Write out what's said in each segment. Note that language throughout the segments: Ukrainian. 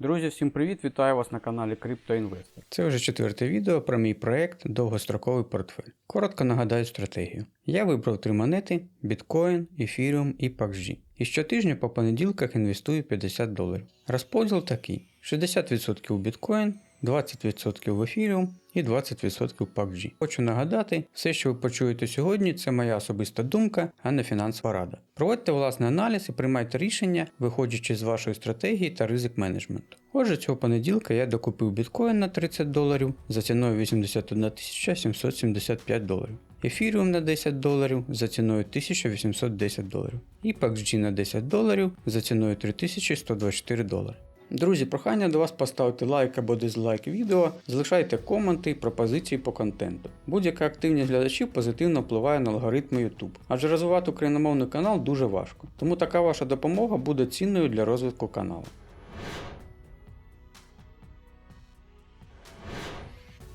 Друзі, всім привіт! Вітаю вас на каналі CryptoInvestor. Це вже четверте відео про мій проект Довгостроковий портфель. Коротко нагадаю стратегію. Я вибрав три монети: біткоін, Ethereum і PUBG. І щотижня по понеділках інвестую 50 доларів. Розподіл такий: 60% у Bitcoin, 20% в Ethereum і 20% в PUBG. Хочу нагадати, все, що ви почуєте сьогодні, це моя особиста думка, а не фінансова рада. Проводьте власний аналіз і приймайте рішення, виходячи з вашої стратегії та ризик менеджменту. Отже, цього понеділка я докупив біткоін на 30 доларів за ціною 81 775 доларів. Ефіріум на 10 доларів за ціною 1810 доларів. І PUBG на 10 доларів за ціною 3124 долари. Друзі, прохання до вас поставити лайк або дизлайк відео, залишайте коменти і пропозиції по контенту. Будь-яка активність глядачів позитивно впливає на алгоритми YouTube, адже розвивати україномовний канал дуже важко, тому така ваша допомога буде цінною для розвитку каналу.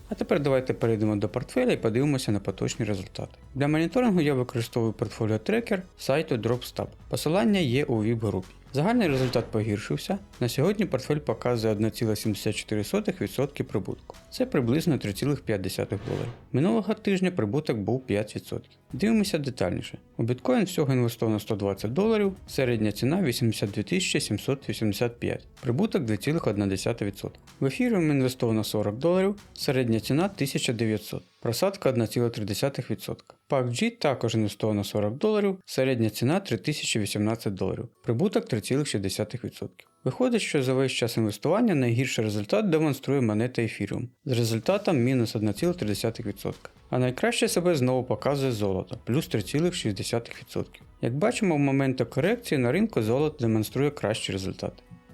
А тепер давайте перейдемо до портфеля і подивимося на поточні результати. Для моніторингу я використовую портфоліо трекер сайту DropStab. Посилання є у VIP-групі. Загальний результат погіршився. На сьогодні портфель показує 1,74% прибутку. Це приблизно 3,5 доларів. Минулого тижня прибуток був 5%. Дивимося детальніше. У біткоін всього інвестовано 120 доларів, середня ціна 82 785, прибуток 2,1%. В ефіріум інвестовано 40 доларів, середня ціна 1900, просадка 1,3%. PUBG також інвестовано 40 доларів, середня ціна 3018 доларів, прибуток 3,6%. Виходить, що за весь час інвестування найгірший результат демонструє монета Ethereum з результатом мінус 1,3%. А найкраще себе знову показує золото плюс 3,6%. Як бачимо, в моменти корекції на ринку золото демонструє кращі результати.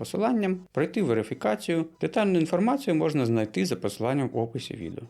посиланням, пройти верифікацію. Детальну інформацію можна знайти за посиланням в описі відео.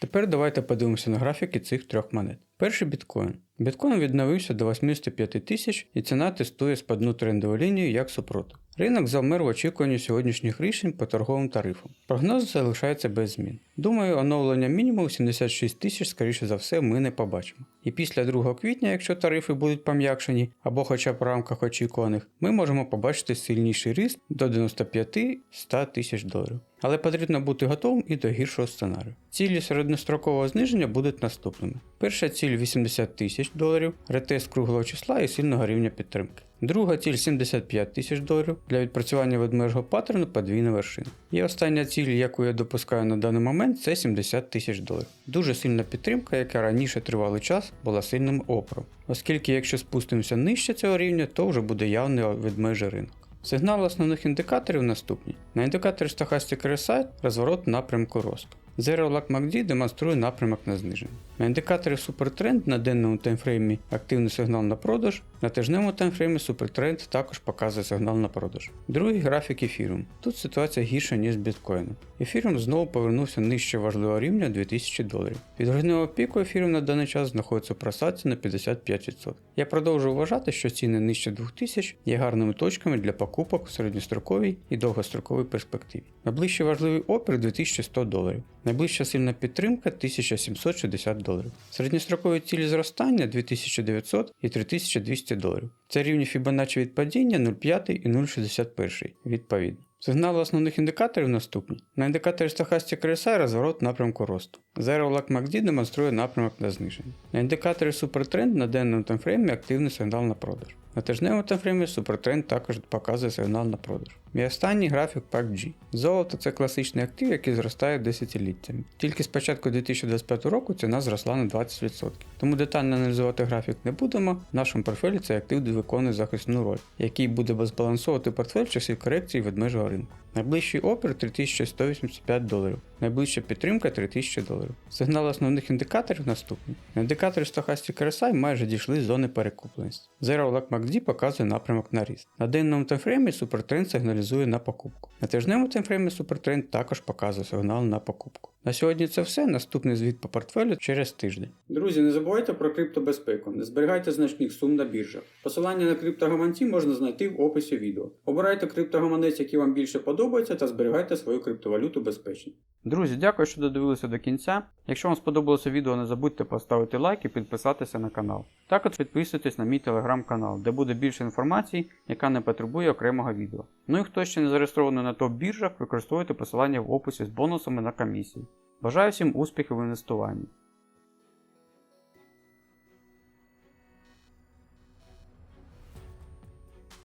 Тепер давайте подивимося на графіки цих трьох монет. Перший біткоін. Біткоін відновився до 85 тисяч і ціна тестує спадну трендову лінію як супротив. Ринок завмер в очікуванні сьогоднішніх рішень по торговим тарифам. Прогноз залишається без змін. Думаю, оновлення мінімуму 76 тисяч, скоріше за все, ми не побачимо. І після 2 квітня, якщо тарифи будуть пом'якшені або хоча б в рамках очікуваних, ми можемо побачити сильніший ріст до 95-100 тисяч доларів. Але потрібно бути готовим і до гіршого сценарію. Цілі середньострокового зниження будуть наступними. Перша ціль 80 тисяч доларів, ретест круглого числа і сильного рівня підтримки. Друга ціль 75 тисяч доларів для відпрацювання ведмежого паттерну подвійна вершина. І остання ціль, яку я допускаю на даний момент, це 70 тисяч доларів. Дуже сильна підтримка, яка раніше тривалий час була сильним опором. Оскільки якщо спустимося нижче цього рівня, то вже буде явний ведмежий ринок. Сигнали основних індикаторів наступні. На індикаторі Stochastic RSI розворот напрямку росту. Zero Luck MACD демонструє напрямок на зниження. На індикаторі Supertrend на денному таймфреймі активний сигнал на продаж, на тижневому таймфреймі Supertrend також показує сигнал на продаж. Другий графік Ethereum. Тут ситуація гірша, ніж з біткоїном. Ethereum знову повернувся нижче важливого рівня 2000 доларів. Від грудневого піку Ethereum на даний час знаходиться в просадці на 55%. Я продовжую вважати, що ціни нижче 2000 є гарними точками для покупок в середньостроковій і довгостроковій перспективі. Найближчий важливий опір 2100 доларів. Найближча сильна підтримка 1760 доларів. Середньострокові цілі зростання 2900 і 3200 доларів. Це рівні Fibonacci від падіння 0,5 і 0,61 відповідно. Сигнали основних індикаторів наступні. На індикаторі Stochastic RSI розворот напрямку росту. Zero Luck MACD демонструє напрямок на зниження. На індикаторі Supertrend на денному таймфреймі активний сигнал на продаж. На тижневому таймфреймі Supertrend також показує сигнал на продаж. І останній графік PAC-G. Золото це класичний актив, який зростає десятиліттями. Тільки з початку 2025 року ціна зросла на 20%. Тому детально аналізувати графік не будемо. В нашому портфелі цей актив виконує захисну роль, який буде збалансовувати портфель в часі корекції ведмежого ринку. Найближчий опір 3185 доларів, найближча підтримка 3000 доларів. Сигнали основних індикаторів наступні. На індикаторі Stochastic RSI майже дійшли з зони перекупленості. Zero Lag MACD показує напрямок на ріст. На денному таймфреймі супертренд сигналізує на покупку. На тижневому таймфреймі супертренд також показує сигнал на покупку. На сьогодні це все. Наступний звіт по портфелю через тиждень. Друзі, не забувайте про криптобезпеку, не зберігайте значних сум на біржах. Посилання на криптогаманці можна знайти в описі відео. Обирайте криптогаманець, який вам більше подобається, та зберігайте свою криптовалюту безпечно. Друзі, дякую, що додивилися до кінця. Якщо вам сподобалося відео, не забудьте поставити лайк і підписатися на канал. Також підписуйтесь на мій телеграм-канал, де буде більше інформації, яка не потребує окремого відео. Ну і хто ще не зареєстрований на топ-біржах, використовуйте посилання в описі з бонусами на комісії. Бажаю всім успіхів в інвестуванні.